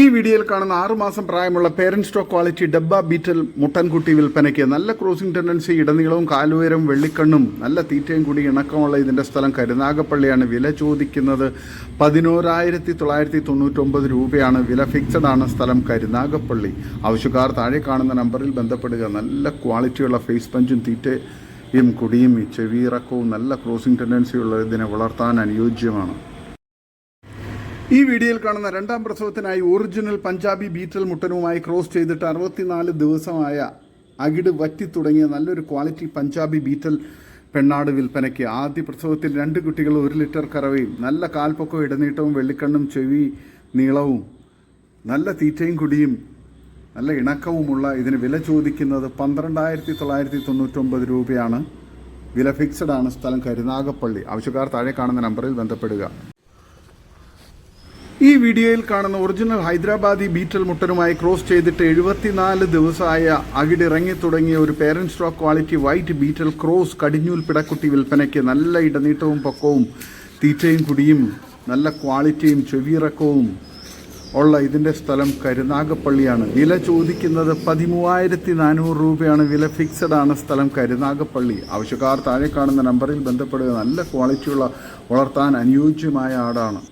ഈ വീഡിയോയിൽ കാണുന്ന ആറുമാസം പ്രായമുള്ള പേരന്റ് സ്റ്റോക്ക് ക്വാളിറ്റി ഡബ്ബ ബീറ്റൽ മുട്ടൻകുട്ടി വിൽപ്പനയ്ക്ക് നല്ല ക്രോസിംഗ് ടെൻഡൻസി ഇടനീളവും കാലുയരവും വെള്ളിക്കണ്ണും നല്ല തീറ്റയും കൂടി ഇണക്കമുള്ള ഇതിന്റെ സ്ഥലം കരുനാഗപ്പള്ളിയാണ്. വില ചോദിക്കുന്നത് പതിനോരായിരത്തി തൊള്ളായിരത്തി തൊണ്ണൂറ്റൊമ്പത് രൂപയാണ്. വില ഫിക്സഡ് ആണ് സ്ഥലം കരുനാഗപ്പള്ളി. ആവശ്യക്കാർ താഴെ കാണുന്ന നമ്പറിൽ ബന്ധപ്പെടുക. നല്ല ക്വാളിറ്റിയുള്ള ഫേസ് പഞ്ചും തീറ്റയും കുടിയും ചെവിയിറക്കവും നല്ല ക്രോസിംഗ് ടെൻഡൻസിയുള്ള ഇതിനെ വളർത്താൻ അനുയോജ്യമാണ്. ഈ വീഡിയോയിൽ കാണുന്ന രണ്ടാം പ്രസവത്തിനായി ഒറിജിനൽ പഞ്ചാബി ബീറ്റൽ മുട്ടനുമായി ക്രോസ് ചെയ്തിട്ട് അറുപത്തിനാല് ദിവസമായ അകിട് വറ്റി തുടങ്ങിയ നല്ലൊരു ക്വാളിറ്റി പഞ്ചാബി ബീറ്റൽ പെണ്ണാട് വിൽപ്പനയ്ക്ക്. ആദ്യ പ്രസവത്തിൽ രണ്ട് കുട്ടികൾ ഒരു ലിറ്റർ കറവയും നല്ല കാൽപ്പൊക്കവും ഇടനീട്ടവും വെള്ളിക്കണ്ണും ചെവി നീളവും നല്ല തീറ്റയും കുടിയും നല്ല ഇണക്കവുമുള്ള ഇതിന് വില ചോദിക്കുന്നത് പന്ത്രണ്ടായിരത്തി തൊള്ളായിരത്തി തൊണ്ണൂറ്റൊമ്പത് രൂപയാണ്. വില ഫിക്സഡ് ആണ് സ്ഥലം കരുനാഗപ്പള്ളി. ആവശ്യക്കാർ താഴെ കാണുന്ന നമ്പറിൽ ബന്ധപ്പെടുക. ഈ വീഡിയോയിൽ കാണുന്ന ഒറിജിനൽ ഹൈദരാബാദി ബീറ്റൽ മുട്ടനുമായി ക്രോസ് ചെയ്തിട്ട് എഴുപത്തിനാല് ദിവസമായ അകിടിറങ്ങി തുടങ്ങിയ ഒരു parent stock quality white Beetal cross കടിഞ്ഞൂൽ പിടക്കുട്ടി വിൽപ്പനയ്ക്ക് നല്ല ഇടനീട്ടവും പക്കവും തീറ്റയും കുടിയും നല്ല ക്വാളിറ്റിയും ചെവിയിറക്കവും ഉള്ള ഇതിന്റെ സ്ഥലം കരുനാഗപ്പള്ളിയാണ്. വില ചോദിക്കുന്നത് പതിമൂവായിരത്തി നാനൂറ് രൂപയാണ്. വില ഫിക്സഡ് ആണ് സ്ഥലം കരുനാഗപ്പള്ളി. ആവശ്യക്കാർ താഴെ കാണുന്ന നമ്പറിൽ ബന്ധപ്പെടുക. നല്ല ക്വാളിറ്റിയുള്ള വളർത്താൻ അനുയോജ്യമായ ആടാണ്.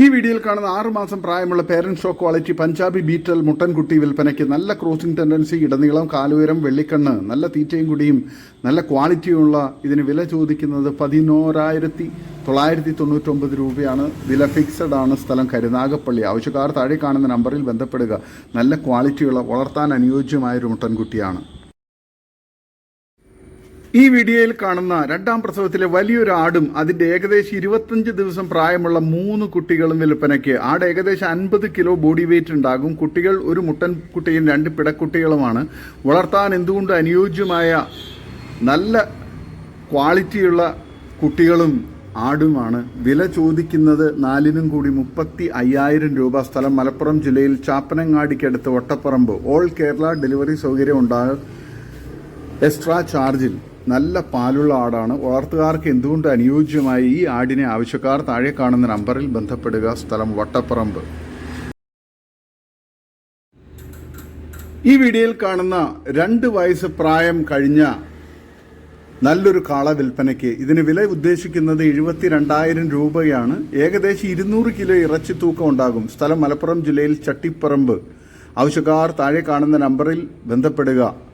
ഈ വീഡിയോയിൽ കാണുന്ന ആറ് മാസം പ്രായമുള്ള parent show quality Punjabi Beetal മുട്ടൻകുട്ടി വിൽപ്പനയ്ക്ക് നല്ല ക്രോസിംഗ് ടെൻഡൻസി ഇടനീളം കാലുയരം വെള്ളിക്കണ്ണ് നല്ല തീറ്റയും കുടിയും നല്ല ക്വാളിറ്റിയുള്ള ഇതിന് വില ചോദിക്കുന്നത് പതിനോരായിരത്തി തൊള്ളായിരത്തി തൊണ്ണൂറ്റൊമ്പത് രൂപയാണ്. വില ഫിക്സഡ് ആണ് സ്ഥലം കരുനാഗപ്പള്ളി. ആവശ്യക്കാർ താഴെ കാണുന്ന നമ്പറിൽ ബന്ധപ്പെടുക. നല്ല ക്വാളിറ്റിയുള്ള വളർത്താൻ അനുയോജ്യമായൊരു മുട്ടൻകുട്ടിയാണ്. ഈ വീഡിയോയിൽ കാണുന്ന രണ്ടാം പ്രസവത്തിലെ വലിയൊരു ആടും അതിന്റെ ഏകദേശം ഇരുപത്തഞ്ച് ദിവസം പ്രായമുള്ള മൂന്ന് കുട്ടികളും വിൽപ്പനയ്ക്ക് ആട് ഏകദേശം അൻപത് കിലോ ബോഡി വെയിറ്റ് ഉണ്ടാകും. കുട്ടികൾ ഒരു മുട്ടൻ കുട്ടിയും രണ്ട് പിടക്കുട്ടികളുമാണ്. വളർത്താൻ എന്തുകൊണ്ട് അനുയോജ്യമായ നല്ല ക്വാളിറ്റിയുള്ള കുട്ടികളും ആടുമാണ്. വില ചോദിക്കുന്നത് നാലിനും കൂടി മുപ്പത്തി അയ്യായിരം രൂപ. സ്ഥലം മലപ്പുറം ജില്ലയിൽ ചാപ്പനങ്ങാടിക്കടുത്ത് വട്ടപ്പറമ്പ് ഓൾ കേരള ഡെലിവറി സൗകര്യം ഉണ്ടാകും എക്സ്ട്രാ ചാർജിൽ. നല്ല പാലുള്ള ആടാണ്. വളർത്തുകാർക്ക് എന്തുകൊണ്ട് അനുയോജ്യമായി ഈ ആടിനെ ആവശ്യക്കാർ താഴെ കാണുന്ന നമ്പറിൽ ബന്ധപ്പെടുക? സ്ഥലം വട്ടപ്പറമ്പ്. ഈ വീഡിയോയിൽ കാണുന്ന രണ്ട് വയസ്സ് പ്രായം കഴിഞ്ഞ നല്ലൊരു കാള വിൽപ്പനയ്ക്ക് ഇതിന് വില ഉദ്ദേശിക്കുന്നത് എഴുപത്തി രണ്ടായിരം രൂപയാണ്. ഏകദേശം ഇരുന്നൂറ് കിലോ ഇറച്ചി തൂക്കം ഉണ്ടാകും. സ്ഥലം മലപ്പുറം ജില്ലയിൽ ചട്ടിപ്പറമ്പ്. ആവശ്യക്കാർ താഴെ കാണുന്ന നമ്പറിൽ ബന്ധപ്പെടുക.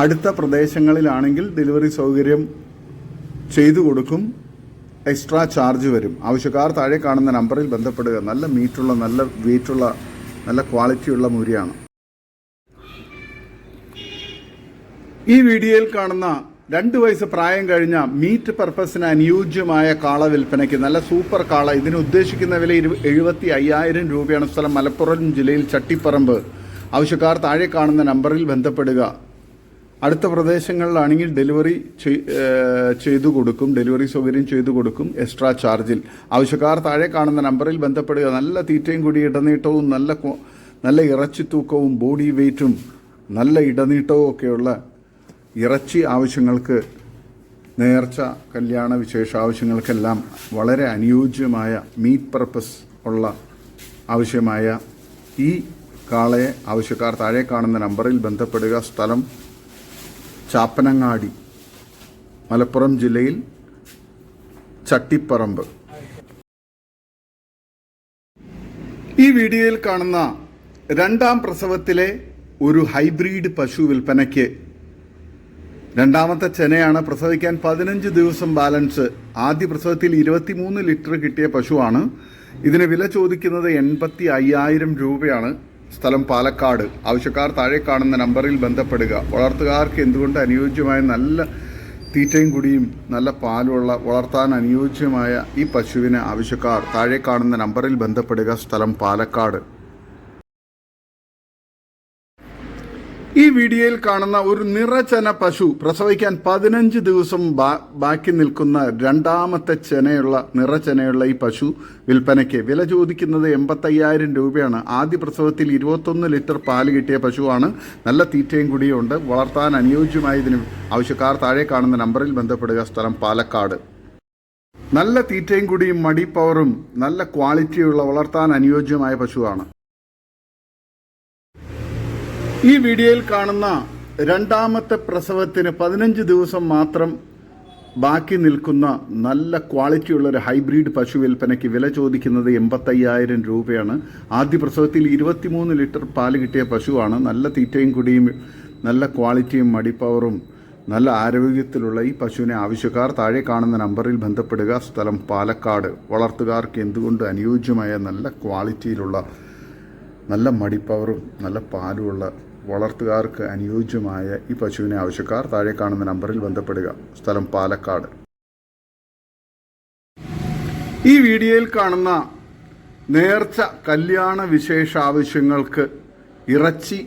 അടുത്ത പ്രദേശങ്ങളിലാണെങ്കിൽ ഡെലിവറി സൗകര്യം ചെയ്തു കൊടുക്കും. എക്സ്ട്രാ ചാർജ് വരും. ആവശ്യക്കാർ താഴെ കാണുന്ന നമ്പറിൽ ബന്ധപ്പെടുക. നല്ല മീറ്റുള്ള നല്ല വെയിറ്റുള്ള നല്ല ക്വാളിറ്റിയുള്ള മുരിയാണ്. ഈ വീഡിയോയിൽ കാണുന്ന രണ്ട് വയസ്സ് പ്രായം കഴിഞ്ഞ മീറ്റ് പർപ്പസിന് അനുയോജ്യമായ കാള വിൽപ്പനയ്ക്ക് നല്ല സൂപ്പർ കാള. ഇതിന് ഉദ്ദേശിക്കുന്ന വില ഇരു എഴുപത്തി അയ്യായിരം രൂപയാണ്. സ്ഥലം മലപ്പുറം ജില്ലയിൽ ചട്ടിപ്പറമ്പ്. ആവശ്യക്കാർ താഴെ കാണുന്ന നമ്പറിൽ ബന്ധപ്പെടുക. അടുത്ത പ്രദേശങ്ങളിലാണെങ്കിൽ ഡെലിവറി ചെയ്തു കൊടുക്കും ഡെലിവറി സൗകര്യം ചെയ്തു കൊടുക്കും എക്സ്ട്രാ ചാർജിൽ. ആവശ്യക്കാർ താഴെ കാണുന്ന നമ്പറിൽ ബന്ധപ്പെടുക. നല്ല തീറ്റയും കൂടി ഇടനീട്ടവും നല്ല നല്ല ഇറച്ചി തൂക്കവും ബോഡി വെയ്റ്റും നല്ല ഇടനീട്ടവും ഒക്കെയുള്ള ഇറച്ചി ആവശ്യങ്ങൾക്ക് നേർച്ച കല്യാണ വിശേഷ ആവശ്യങ്ങൾക്കെല്ലാം വളരെ അനുയോജ്യമായ മീറ്റ് പർപ്പസ് ഉള്ള ആവശ്യമായ ഈ കാളയെ ആവശ്യക്കാർ താഴെ കാണുന്ന നമ്പറിൽ ബന്ധപ്പെടുക. സ്ഥലം ചാപ്പനങ്ങാടി മലപ്പുറം ജില്ലയിൽ ചട്ടിപ്പറമ്പ്. ഈ വീഡിയോയിൽ കാണുന്ന രണ്ടാം പ്രസവത്തിലെ ഒരു ഹൈബ്രിഡ് പശു വിൽപ്പനയ്ക്ക് രണ്ടാമത്തെ ചെനയാണ് പ്രസവിക്കാൻ പതിനഞ്ച് ദിവസം ബാലൻസ്. ആദ്യ പ്രസവത്തിൽ ഇരുപത്തിമൂന്ന് ലിറ്റർ കിട്ടിയ പശുവാണ്. ഇതിന് വില ചോദിക്കുന്നത് എൺപത്തി അയ്യായിരം രൂപയാണ്. സ്ഥലം പാലക്കാട്. ആവശ്യക്കാർ താഴെ കാണുന്ന നമ്പറിൽ ബന്ധപ്പെടുക. വളർത്തുകാർക്ക് എന്തുകൊണ്ട് അനുയോജ്യമായ നല്ല തീറ്റയും കുടിയും നല്ല പാലുള്ള വളർത്താൻ അനുയോജ്യമായ ഈ പശുവിന് ആവശ്യക്കാർ താഴെ കാണുന്ന നമ്പറിൽ ബന്ധപ്പെടുക. സ്ഥലം പാലക്കാട്. ഈ വീഡിയോയിൽ കാണുന്ന ഒരു നിറചന പശു പ്രസവിക്കാൻ പതിനഞ്ച് ദിവസം ബാക്കി നിൽക്കുന്ന രണ്ടാമത്തെ ചെനയുള്ള നിറചനയുള്ള ഈ പശു വിൽപ്പനയ്ക്ക് വില ചോദിക്കുന്നത് എൺപത്തയ്യായിരം രൂപയാണ്. ആദ്യ പ്രസവത്തിൽ ഇരുപത്തൊന്ന് ലിറ്റർ പാൽ കിട്ടിയ പശുവാണ്. നല്ല തീറ്റയും കൂടിയുണ്ട് വളർത്താൻ അനുയോജ്യമായതിന് ആവശ്യക്കാർ താഴെ കാണുന്ന നമ്പറിൽ ബന്ധപ്പെടുക. സ്ഥലം പാലക്കാട്. നല്ല തീറ്റയും കൂടിയും മടി പവറും നല്ല ക്വാളിറ്റിയുള്ള വളർത്താൻ അനുയോജ്യമായ പശുവാണ്. ഈ വീഡിയോയിൽ കാണുന്ന രണ്ടാമത്തെ പ്രസവത്തിന് പതിനഞ്ച് ദിവസം മാത്രം ബാക്കി നിൽക്കുന്ന നല്ല ക്വാളിറ്റിയുള്ള ഒരു ഹൈബ്രിഡ് പശു വിൽപ്പനയ്ക്ക് വില ചോദിക്കുന്നത് എൺപത്തയ്യായിരം രൂപയാണ്. ആദ്യ പ്രസവത്തിൽ ഇരുപത്തിമൂന്ന് ലിറ്റർ പാൽ കിട്ടിയ പശുവാണ്. നല്ല തീറ്റയും കുടിയും നല്ല ക്വാളിറ്റിയും മടിപ്പവറും നല്ല ആരോഗ്യത്തിലുള്ള ഈ പശുവിനെ ആവശ്യക്കാർ താഴെ കാണുന്ന നമ്പറിൽ ബന്ധപ്പെടുക. സ്ഥലം പാലക്കാട്. വളർത്തുകാർക്ക് എന്തുകൊണ്ട് അനുയോജ്യമായ നല്ല ക്വാളിറ്റിയിലുള്ള നല്ല മടിപ്പവറും നല്ല പാലുമുള്ള വളർത്തുകാർക്ക് അനുയോജ്യമായ ഈ പശുവിനെ ആവശ്യക്കാർ താഴെ കാണുന്ന നമ്പറിൽ ബന്ധപ്പെടുക. സ്ഥലം പാലക്കാട്. ഈ വീഡിയോയിൽ കാണുന്ന നേർച്ച കല്യാണ വിശേഷ ആവശ്യങ്ങൾക്ക് ഇറച്ചി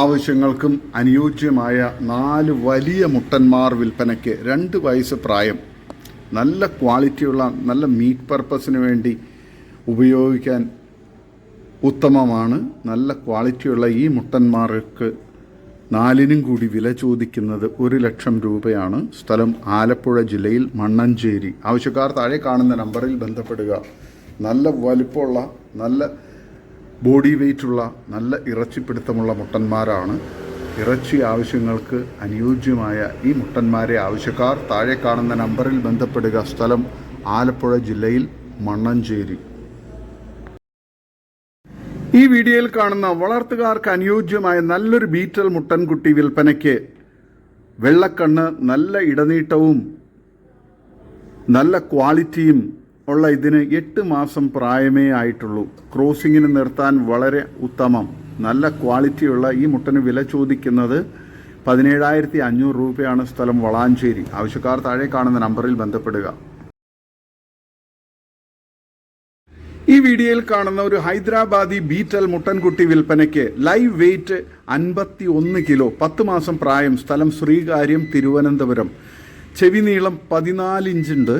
ആവശ്യങ്ങൾക്കും അനുയോജ്യമായ നാല് വലിയ മുട്ടന്മാർ വിൽപ്പനയ്ക്ക് രണ്ട് വയസ്സ് പ്രായം നല്ല ക്വാളിറ്റിയുള്ള നല്ല മീറ്റ് പർപ്പസിന് വേണ്ടി ഉപയോഗിക്കാൻ ഉത്തമമാണ്. നല്ല ക്വാളിറ്റിയുള്ള ഈ മുട്ടന്മാർക്ക് നാലിനും കൂടി വില ചോദിക്കുന്നത് ഒരു ലക്ഷം രൂപയാണ്. സ്ഥലം ആലപ്പുഴ ജില്ലയിൽ മണ്ണഞ്ചേരി. ആവശ്യക്കാർ താഴെ കാണുന്ന നമ്പറിൽ ബന്ധപ്പെടുക. നല്ല വലിപ്പമുള്ള നല്ല ബോഡി വെയ്റ്റുള്ള നല്ല ഇറച്ചിപ്പിടുത്തമുള്ള മുട്ടന്മാരാണ്. ഇറച്ചി ആവശ്യങ്ങൾക്ക് അനുയോജ്യമായ ഈ മുട്ടന്മാരെ ആവശ്യക്കാർ താഴെ കാണുന്ന നമ്പറിൽ ബന്ധപ്പെടുക. സ്ഥലം ആലപ്പുഴ ജില്ലയിൽ മണ്ണഞ്ചേരി. ഈ വീഡിയോയിൽ കാണുന്ന വളർത്തുകാർക്ക് അനുയോജ്യമായ നല്ലൊരു ബീറ്റൽ മുട്ടൻകുട്ടി വിൽപ്പനയ്ക്ക് വെള്ളക്കണ്ണ് നല്ല ഇടനീട്ടവും നല്ല ക്വാളിറ്റിയും ഉള്ള ഇതിന് എട്ട് മാസം പ്രായമേ ആയിട്ടുള്ളൂ. ക്രോസിങ്ങിന് നിർത്താൻ വളരെ ഉത്തമം. നല്ല ക്വാളിറ്റിയുള്ള ഈ മുട്ടന് വില ചോദിക്കുന്നത് പതിനേഴായിരത്തി അഞ്ഞൂറ് രൂപയാണ് സ്ഥലം വളാഞ്ചേരി. ആവശ്യക്കാർ താഴെ കാണുന്ന നമ്പറിൽ ബന്ധപ്പെടുക. ഈ വീഡിയോയിൽ കാണുന്ന ഒരു ഹൈദരാബാദി ബീറ്റൽ മുട്ടൻകുട്ടി വിൽപ്പനയ്ക്ക് ലൈവ് വെയിറ്റ് അൻപത്തി ഒന്ന് കിലോ. പത്ത് മാസം പ്രായം. സ്ഥലം ശ്രീകാര്യം തിരുവനന്തപുരം. ചെവി നീളം പതിനാല് ഇഞ്ചുണ്ട്.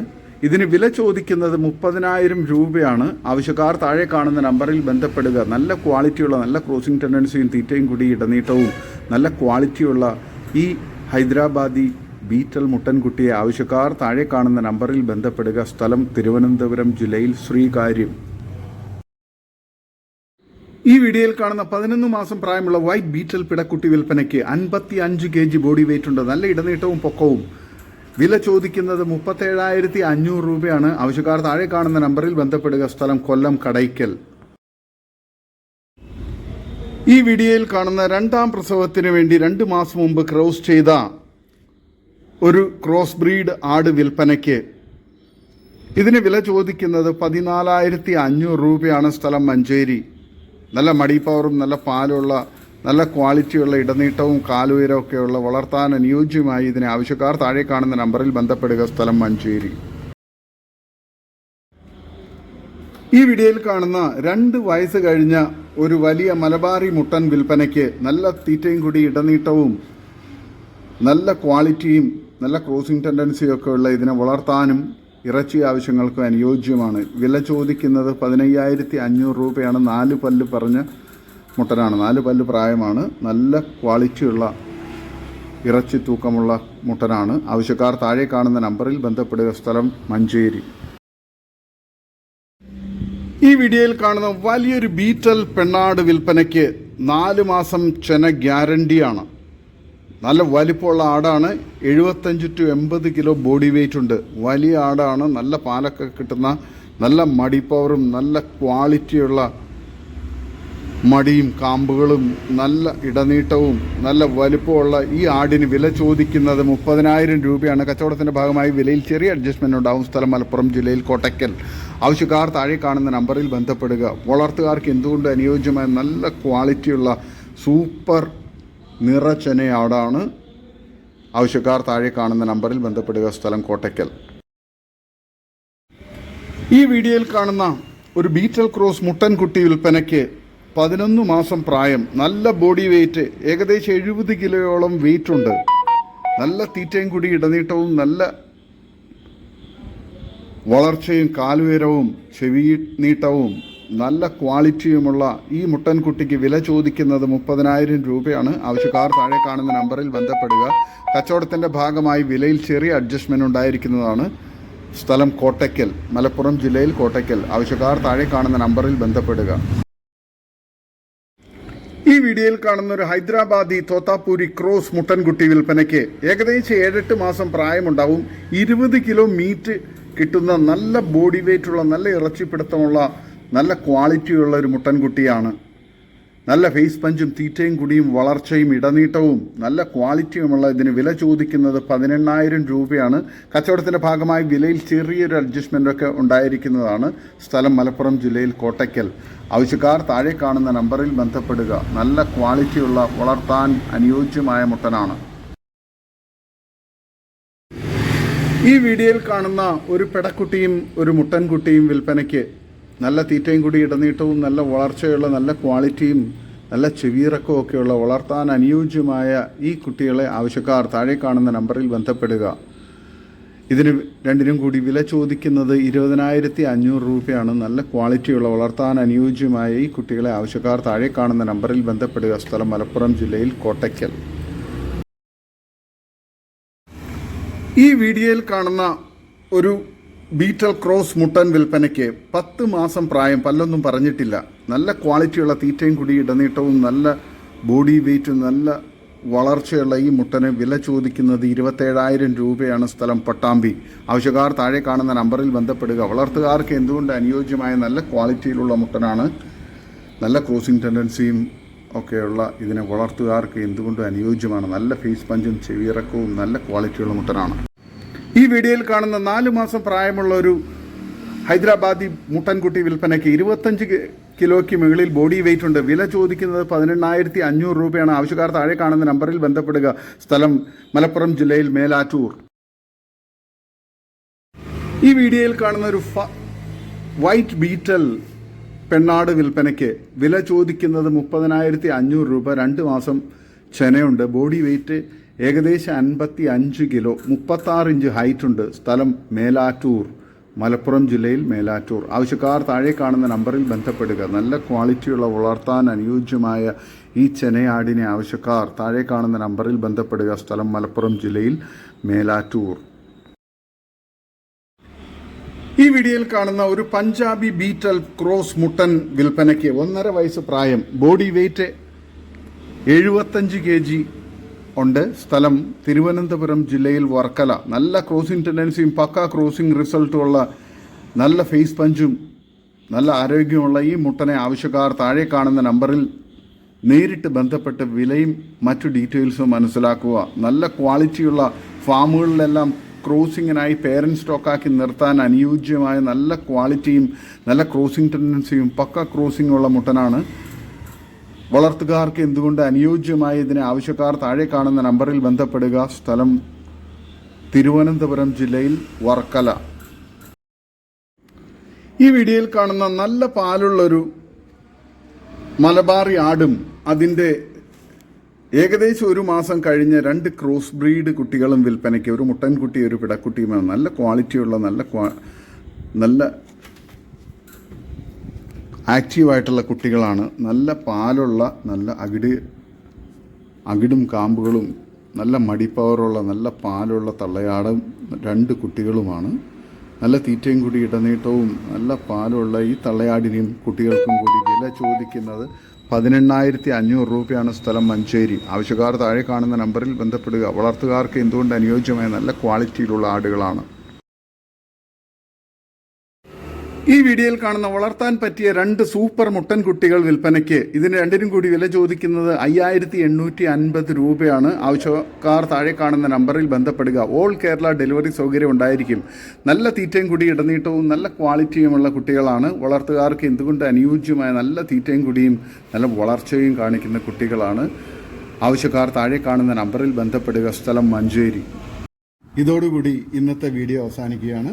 ഇതിന് വില ചോദിക്കുന്നത് മുപ്പതിനായിരം രൂപയാണ്. ആവശ്യക്കാർ താഴെ കാണുന്ന നമ്പറിൽ ബന്ധപ്പെടുക. നല്ല ക്വാളിറ്റിയുള്ള നല്ല ക്രോസിംഗ് ടെൻഡൻസിയും തീറ്റയും കൂടി ഇടനീട്ടവും നല്ല ക്വാളിറ്റിയുള്ള ഈ ഹൈദരാബാദി ബീറ്റൽ മുട്ടൻകുട്ടിയെ ആവശ്യക്കാർ താഴെ കാണുന്ന നമ്പറിൽ ബന്ധപ്പെടുക. സ്ഥലം തിരുവനന്തപുരം ജില്ലയിൽ ശ്രീകാര്യം. ഈ വീഡിയോയിൽ കാണുന്ന പതിനൊന്ന് മാസം പ്രായമുള്ള വൈറ്റ് ബീറ്റൽ പിടക്കുട്ടി വിൽപ്പനയ്ക്ക് അൻപത്തി അഞ്ച് കെ ജി ബോഡി വെയിറ്റ് ഉണ്ട്. നല്ല ഇടനീട്ടവും പൊക്കവും. വില ചോദിക്കുന്നത് മുപ്പത്തേഴായിരത്തി അഞ്ഞൂറ് രൂപയാണ്. ആവശ്യക്കാർ താഴെ കാണുന്ന നമ്പറിൽ ബന്ധപ്പെടുക. സ്ഥലം കൊല്ലം കടയ്ക്കൽ. ഈ വീഡിയോയിൽ കാണുന്ന രണ്ടാം പ്രസവത്തിന് വേണ്ടി രണ്ട് മാസം മുമ്പ് ക്രോസ് ചെയ്ത ഒരു ക്രോസ് ബ്രീഡ് ആട് വിൽപ്പനയ്ക്ക്. ഇതിന് വില ചോദിക്കുന്നത് പതിനാലായിരത്തി അഞ്ഞൂറ് രൂപയാണ്. സ്ഥലം മഞ്ചേരി. നല്ല മടിപ്പവറും നല്ല പാലുള്ള നല്ല ക്വാളിറ്റിയുള്ള ഇടനീട്ടവും കാലുയരവും ഒക്കെയുള്ള വളർത്താൻ അനുയോജ്യമായി ഇതിനെ ആവശ്യക്കാർ താഴെ കാണുന്ന നമ്പറിൽ ബന്ധപ്പെടുക. സ്ഥലം മഞ്ചേരി. ഈ വീഡിയോയിൽ കാണുന്ന രണ്ട് വയസ്സ് കഴിഞ്ഞ ഒരു വലിയ മലബാറി മുട്ടൻ വിൽപ്പനയ്ക്ക് നല്ല തീറ്റയും കൂടി ഇടനീട്ടവും നല്ല ക്വാളിറ്റിയും നല്ല ക്രോസിംഗ് ടെൻഡൻസിയും ഒക്കെ ഉള്ള ഇതിനെ വളർത്താനും ഇറച്ചി ആവശ്യങ്ങൾക്കും അനുയോജ്യമാണ്. വില ചോദിക്കുന്നത് പതിനയ്യായിരത്തി അഞ്ഞൂറ് രൂപയാണ്. നാല് പല്ല് പറഞ്ഞ മുട്ടനാണ്. നാല് പല്ല് പ്രായമാണ്. നല്ല ക്വാളിറ്റിയുള്ള ഇറച്ചി തൂക്കമുള്ള മുട്ടനാണ്. ആവശ്യക്കാർ താഴെ കാണുന്ന നമ്പറിൽ ബന്ധപ്പെടുക. സ്ഥലം മഞ്ചേരി. ഈ വീഡിയോയിൽ കാണുന്ന വലിയൊരു ബീറ്റൽ പെണ്ണാട് വിൽപ്പനയ്ക്ക് നാല് മാസം ചെന ഗ്യാരണ്ടിയാണ്. നല്ല വലിപ്പമുള്ള ആടാണ്. എഴുപത്തഞ്ച് ടു എൺപത് കിലോ ബോഡി വെയിറ്റ് ഉണ്ട്. വലിയ ആടാണ്. നല്ല പാലൊക്കെ കിട്ടുന്ന നല്ല മടി പവറും നല്ല ക്വാളിറ്റിയുള്ള മടിയും കാമ്പുകളും നല്ല ഇടനീട്ടവും നല്ല വലിപ്പമുള്ള ഈ ആടിന് വില ചോദിക്കുന്നത് മുപ്പതിനായിരം രൂപയാണ്. കച്ചവടത്തിന്റെ ഭാഗമായി വിലയിൽ ചെറിയ അഡ്ജസ്റ്റ്മെന്റ് ഉണ്ടാവും. സ്ഥലം മലപ്പുറം ജില്ലയിൽ കോട്ടയ്ക്കൽ. ആവശ്യക്കാർ താഴെ കാണുന്ന നമ്പറിൽ ബന്ധപ്പെടുക. വളർത്തുകാർക്ക് എന്തുകൊണ്ട് അനുയോജ്യമായ നല്ല ക്വാളിറ്റിയുള്ള സൂപ്പർ നിറച്ചെന ആടാണ് ആവശ്യക്കാർ താഴെ കാണുന്ന നമ്പറിൽ ബന്ധപ്പെടുക. സ്ഥലം കോട്ടയ്ക്കൽ. ഈ വീഡിയോയിൽ കാണുന്ന ഒരു ബീറ്റൽ ക്രോസ് മുട്ടൻകുട്ടി വിൽപ്പനയ്ക്ക് പതിനൊന്ന് മാസം പ്രായം. നല്ല ബോഡി വെയിറ്റ് ഏകദേശം എഴുപത് കിലോയോളം വെയിറ്റ് ഉണ്ട്. നല്ല തീറ്റയും കൂടി ഇടനീട്ടവും നല്ല വളർച്ചയും കാലുയരവും ചെവി നീട്ടവും നല്ല ക്വാളിറ്റിയുമുള്ള ഈ മുട്ടൻകുട്ടിക്ക് വില ചോദിക്കുന്നത് മുപ്പതിനായിരം രൂപയാണ്. ആവശ്യക്കാർ താഴെ കാണുന്ന നമ്പറിൽ ബന്ധപ്പെടുക. കച്ചവടത്തിന്റെ ഭാഗമായി വിലയിൽ ചെറിയ അഡ്ജസ്റ്റ്മെന്റ് ഉണ്ടായിരിക്കുന്നതാണ്. സ്ഥലം കോട്ടയ്ക്കൽ മലപ്പുറം ജില്ലയിൽ കോട്ടയ്ക്കൽ. ആവശ്യക്കാർ താഴെ കാണുന്ന നമ്പറിൽ ബന്ധപ്പെടുക. ഈ വീഡിയോയിൽ കാണുന്ന ഒരു ഹൈദരാബാദി തോത്താപ്പൂരി ക്രോസ് മുട്ടൻകുട്ടി വിൽപ്പനയ്ക്ക് ഏകദേശം ഏഴെട്ട് മാസം പ്രായമുണ്ടാവും. ഇരുപത് കിലോ മീറ്റ് കിട്ടുന്ന നല്ല ബോഡി വെയിറ്റുള്ള നല്ല ഇറച്ചിപ്പിടുത്തമുള്ള നല്ല ക്വാളിറ്റിയുള്ള ഒരു മുട്ടൻകുട്ടിയാണ് നല്ല ഫേസ് പഞ്ചും തീറ്റയും കുടിയും വളർച്ചയും ഇടനീട്ടവും നല്ല ക്വാളിറ്റിയുമുള്ള ഇതിന് വില ചോദിക്കുന്നത് പതിനെണ്ണായിരം രൂപയാണ്. കച്ചവടത്തിന്റെ ഭാഗമായി വിലയിൽ ചെറിയൊരു അഡ്ജസ്റ്റ്മെന്റൊക്കെ ഉണ്ടായിരിക്കുന്നതാണ് സ്ഥലം മലപ്പുറം ജില്ലയിൽ കോട്ടയ്ക്കൽ. ആവശ്യക്കാർ താഴെ കാണുന്ന നമ്പറിൽ ബന്ധപ്പെടുക. നല്ല ക്വാളിറ്റിയുള്ള വളർത്താൻ അനുയോജ്യമായ മുട്ടനാണ്. ഈ വീഡിയോയിൽ കാണുന്ന ഒരു പെടക്കുട്ടിയും ഒരു മുട്ടൻകുട്ടിയും വിൽപ്പനയ്ക്ക് നല്ല തീറ്റയും കൂടി ഇടനീട്ടവും നല്ല വളർച്ചയുള്ള നല്ല ക്വാളിറ്റിയും നല്ല ചെവിയിറക്കവും ഒക്കെയുള്ള വളർത്താൻ അനുയോജ്യമായ ഈ കുട്ടികളെ ആവശ്യക്കാർ താഴെ കാണുന്ന നമ്പറിൽ ബന്ധപ്പെടുക. ഇതിന് രണ്ടിനും കൂടി വില ചോദിക്കുന്നത് ഇരുപതിനായിരത്തി അഞ്ഞൂറ് രൂപയാണ്. നല്ല ക്വാളിറ്റിയുള്ള വളർത്താൻ അനുയോജ്യമായ ഈ കുട്ടികളെ ആവശ്യക്കാർ താഴെ കാണുന്ന നമ്പറിൽ ബന്ധപ്പെടുക. സ്ഥലം മലപ്പുറം ജില്ലയിൽ കോട്ടയ്ക്കൽ. ഈ വീഡിയോയിൽ കാണുന്ന ഒരു ബീറ്റൽ ക്രോസ് മുട്ടൻ വിൽപ്പനയ്ക്ക് പത്ത് മാസം പ്രായം പല്ലൊന്നും പറഞ്ഞിട്ടില്ല. നല്ല ക്വാളിറ്റിയുള്ള തീറ്റയും കൂടി ഇടനീട്ടവും നല്ല ബോഡി വെയ്റ്റും നല്ല വളർച്ചയുള്ള ഈ മുട്ടന് വില ചോദിക്കുന്നത് ഇരുപത്തേഴായിരം രൂപയാണ് സ്ഥലം പട്ടാമ്പി. ആവശ്യക്കാർ താഴെ കാണുന്ന നമ്പറിൽ ബന്ധപ്പെടുക. വളർത്തുകാർക്ക് എന്തുകൊണ്ട് അനുയോജ്യമായ നല്ല ക്വാളിറ്റിയിലുള്ള മുട്ടനാണ്? നല്ല ക്രോസിംഗ് ടെൻഡൻസിയും ഒക്കെയുള്ള ഇതിനെ വളർത്തുകാർക്ക് എന്തുകൊണ്ടും അനുയോജ്യമാണ്? നല്ല ഫേസ് പഞ്ചും ചെവിയിറക്കവും നല്ല ക്വാളിറ്റിയുള്ള മുട്ടനാണ്. ഈ വീഡിയോയിൽ കാണുന്ന നാല് മാസം പ്രായമുള്ള ഒരു ഹൈദരാബാദി മുട്ടൻകുട്ടി വിൽപ്പനയ്ക്ക് ഇരുപത്തഞ്ച് കിലോയ്ക്ക് മുകളിൽ ബോഡി വെയിറ്റ് ഉണ്ട്. വില ചോദിക്കുന്നത് പതിനെണ്ണായിരത്തി അഞ്ഞൂറ് രൂപയാണ്. ആവശ്യക്കാർ താഴെ കാണുന്ന നമ്പറിൽ ബന്ധപ്പെടുക. സ്ഥലം മലപ്പുറം ജില്ലയിൽ മേലാറ്റൂർ. ഈ വീഡിയോയിൽ കാണുന്ന ഒരു വൈറ്റ് ബീറ്റൽ പെണ്ണാട് വിൽപ്പനയ്ക്ക് വില ചോദിക്കുന്നത് മുപ്പതിനായിരത്തി അഞ്ഞൂറ് രൂപ. രണ്ട് മാസം ചെനയുണ്ട്. ബോഡി വെയിറ്റ് ഏകദേശം അൻപത്തി അഞ്ച് കിലോ മുപ്പത്താറ് ഇഞ്ച് ഹൈറ്റ് ഉണ്ട് സ്ഥലം മേലാറ്റൂർ മലപ്പുറം ജില്ലയിൽ മേലാറ്റൂർ. ആവശ്യക്കാർ താഴെ കാണുന്ന നമ്പറിൽ ബന്ധപ്പെടുക. നല്ല ക്വാളിറ്റിയുള്ള വളർത്താൻ അനുയോജ്യമായ ഈ ചെനയാടിനെ ആവശ്യക്കാർ താഴെ കാണുന്ന നമ്പറിൽ ബന്ധപ്പെടുക. സ്ഥലം മലപ്പുറം ജില്ലയിൽ മേലാറ്റൂർ. ഈ വീഡിയോയിൽ കാണുന്ന ഒരു പഞ്ചാബി ബീറ്റൽ ക്രോസ് മുട്ടൻ വിൽപ്പനയ്ക്ക് ഒന്നര വയസ്സ് പ്രായം ബോഡി വെയിറ്റ് എഴുപത്തഞ്ച് കെ ജി ഉണ്ട്. സ്ഥലം തിരുവനന്തപുരം ജില്ലയിൽ വർക്കല. നല്ല ക്രോസിംഗ് ടെൻഡൻസിയും പക്ക ക്രോസിംഗ് റിസൾട്ടും ഉള്ള നല്ല ഫേസ് പഞ്ചും നല്ല ആരോഗ്യമുള്ള ഈ മുട്ടനെ ആവശ്യക്കാർ താഴെ കാണുന്ന നമ്പറിൽ നേരിട്ട് ബന്ധപ്പെട്ട് വിലയും മറ്റു ഡീറ്റെയിൽസും മനസ്സിലാക്കുക. നല്ല ക്വാളിറ്റിയുള്ള ഫാമുകളിലെല്ലാം ക്രോസിങ്ങിനായി പേരന്റ് സ്റ്റോക്കാക്കി നിർത്താൻ അനുയോജ്യമായ നല്ല ക്വാളിറ്റിയും നല്ല ക്രോസിംഗ് ടെൻഡൻസിയും പക്ക ക്രോസിംഗ് ഉള്ള മുട്ടനാണ്. വളർത്തുകാർക്ക് എന്തുകൊണ്ട് അനുയോജ്യമായ ഇതിന് ആവശ്യക്കാർ താഴെ കാണുന്ന നമ്പറിൽ ബന്ധപ്പെടുക? സ്ഥലം തിരുവനന്തപുരം ജില്ലയിൽ വർക്കല. ഈ വീഡിയോയിൽ കാണുന്ന നല്ല പാലുള്ളൊരു മലബാറി ആടും അതിന്റെ ഏകദേശം ഒരു മാസം കഴിഞ്ഞ രണ്ട് ക്രോസ് ബ്രീഡ് കുട്ടികളും വിൽപ്പനയ്ക്ക് ഒരു മുട്ടൻകുട്ടി ഒരു പിടക്കുട്ടിയുമാണ് നല്ല ക്വാളിറ്റിയുള്ള നല്ല നല്ല ആക്റ്റീവായിട്ടുള്ള കുട്ടികളാണ്. നല്ല പാലുള്ള നല്ല അകിട് അകിടും കാമ്പുകളും നല്ല മടിപ്പവറുള്ള നല്ല പാലുള്ള തള്ളയാടും രണ്ട് കുട്ടികളുമാണ്. നല്ല തീറ്റയും കൂടി ഇടനീട്ടവും നല്ല പാലുള്ള ഈ തള്ളയാടിനെയും കുട്ടികൾക്കും കൂടി വില ചോദിക്കുന്നത് പതിനെണ്ണായിരത്തി അഞ്ഞൂറ് രൂപയാണ് സ്ഥലം മഞ്ചേരി. ആവശ്യക്കാർ താഴെ കാണുന്ന നമ്പറിൽ ബന്ധപ്പെടുക. വളർത്തുകാർക്ക് എന്തുകൊണ്ട് അനുയോജ്യമായ നല്ല ക്വാളിറ്റിയിലുള്ള ആടുകളാണ്. ഈ വീഡിയോയിൽ കാണുന്ന വളർത്താൻ പറ്റിയ രണ്ട് സൂപ്പർ മുട്ടൻ കുട്ടികൾ വിൽപ്പനയ്ക്ക് ഇതിന് രണ്ടിനും കൂടി വില ചോദിക്കുന്നത് അയ്യായിരത്തി എണ്ണൂറ്റി അൻപത് രൂപയാണ്. ആവശ്യക്കാർ താഴെ കാണുന്ന നമ്പറിൽ ബന്ധപ്പെടുക. ഓൾ കേരള ഡെലിവറി സൗകര്യം ഉണ്ടായിരിക്കും. നല്ല തീറ്റയും കൂടി ഇടനീട്ടവും നല്ല ക്വാളിറ്റിയുമുള്ള കുട്ടികളാണ്. വളർത്തുകാർക്ക് എന്തുകൊണ്ട് അനുയോജ്യമായ നല്ല തീറ്റയും കൂടിയും നല്ല വളർച്ചയും കാണിക്കുന്ന കുട്ടികളാണ്. ആവശ്യക്കാർ താഴെ കാണുന്ന നമ്പറിൽ ബന്ധപ്പെടുക. സ്ഥലം മഞ്ചേരി. ഇതോടുകൂടി ഇന്നത്തെ വീഡിയോ അവസാനിക്കുകയാണ്.